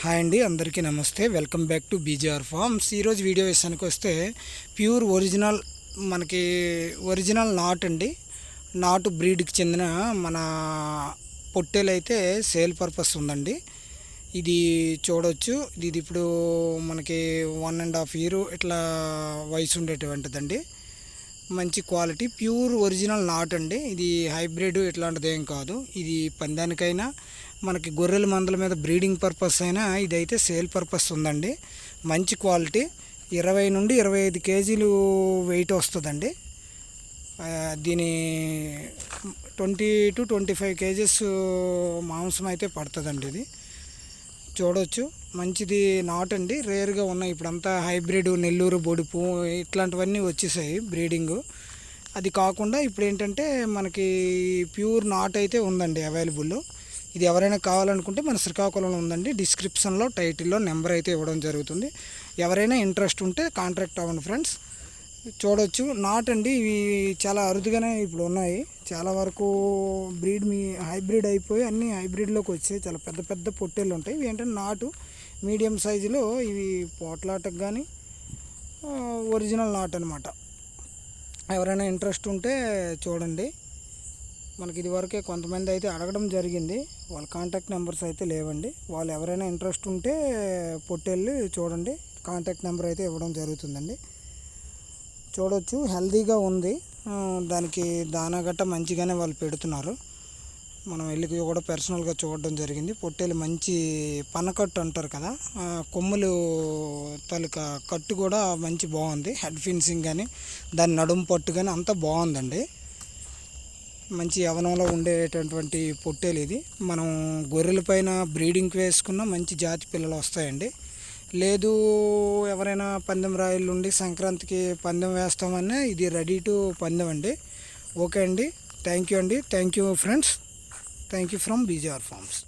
Hi అండి అందరికీ నమస్తే. Welcome back to BJR farms. ఈరోజు వీడియో విషయానికి వస్తే ప్యూర్ ఒరిజినల్ మనకి ఒరిజినల్ నాట్ అండి. నాటు బ్రీడ్కి చెందిన మన పొట్టేలు అయితే సేల్ పర్పస్ ఉందండి. ఇది చూడవచ్చు ఇది ఇప్పుడు మనకి వన్ అండ్ హాఫ్ ఇయర్ ఇట్లా వయసు ఉండేటువంటిదండి. మంచి క్వాలిటీ ప్యూర్ ఒరిజినల్ నాట్ అండి. ఇది హైబ్రిడ్ ఇట్లాంటిది ఏం కాదు. ఇది పందానికైనా మనకి గొర్రెల మందల మీద బ్రీడింగ్ పర్పస్ అయినా ఇదైతే సేల్ పర్పస్ ఉందండి. మంచి క్వాలిటీ ఇరవై నుండి ఇరవై ఐదు కేజీలు వెయిట్ వస్తుందండి. దీని twenty to twenty five kgs మాంసం అయితే పడుతుందండి ఇది. చూడవచ్చు మంచిది నాట్ అండి. రేర్గా ఉన్నాయి. ఇప్పుడంతా హైబ్రిడ్ నెల్లూరు బొడుపు ఇట్లాంటివన్నీ వచ్చేసాయి బ్రీడింగ్. అది కాకుండా ఇప్పుడు ఏంటంటే మనకి ప్యూర్ నాట్ అయితే ఉందండి అవైలబుల్. ఇది ఎవరైనా కావాలనుకుంటే మన శ్రీకాకుళంలో ఉందండి. డిస్క్రిప్షన్లో టైటిల్లో నెంబర్ అయితే ఇవ్వడం జరుగుతుంది. ఎవరైనా ఇంట్రెస్ట్ ఉంటే కాంటాక్ట్ అవ్వండి ఫ్రెండ్స్. చూడొచ్చు. నాట్ అండి ఇవి చాలా అరుదుగానే ఇప్పుడు ఉన్నాయి. చాలా వరకు బ్రీడ్ మీ హైబ్రిడ్ అయిపోయి అన్ని హైబ్రిడ్లోకి వచ్చాయి. చాలా పెద్ద పెద్ద పొట్టేళ్ళు ఉంటాయి. ఇవి ఏంటంటే నాటు మీడియం సైజులో ఇవి పోట్లాటకు కానీ ఒరిజినల్ నాట్ అనమాట ఎవరైనా ఇంట్రెస్ట్ ఉంటే చూడండి. మనకి ఇదివరకే కొంతమంది అయితే అడగడం జరిగింది. వాళ్ళ కాంటాక్ట్ నెంబర్స్ అయితే లేవండి. వాళ్ళు ఎవరైనా ఇంట్రెస్ట్ ఉంటే పొట్టేళ్ళు చూడండి. కాంటాక్ట్ నెంబర్ అయితే ఇవ్వడం జరుగుతుందండి. చూడవచ్చు హెల్తీగా ఉంది. దానికి దానా గట్ట మంచిగానే వాళ్ళు పెడుతున్నారు. మనం వెళ్ళి కూడా పర్సనల్గా చూడడం జరిగింది. పొట్టేలు మంచి పనకట్టు అంటారు కదా కొమ్ములు తాలూకా కట్టు కూడా మంచి బాగుంది. హెడ్ ఫిన్సింగ్ కానీ దాని నడుము పట్టు కానీ అంతా బాగుందండి. మంచి యవనంలో ఉండేటటువంటి పొట్టేలు ఇది. మనం గొర్రెల పైన బ్రీడింగ్కి వేసుకున్న మంచి జాతి పిల్లలు వస్తాయండి. లేదు ఎవరైనా పందెం రాయలు ఉండి సంక్రాంతికి పందెం వేస్తామన్నా ఇది రెడీ టు పందెం అండి. ఓకే అండి. థ్యాంక్ యూ అండి. Thank you friends. Thank you from BJR farms.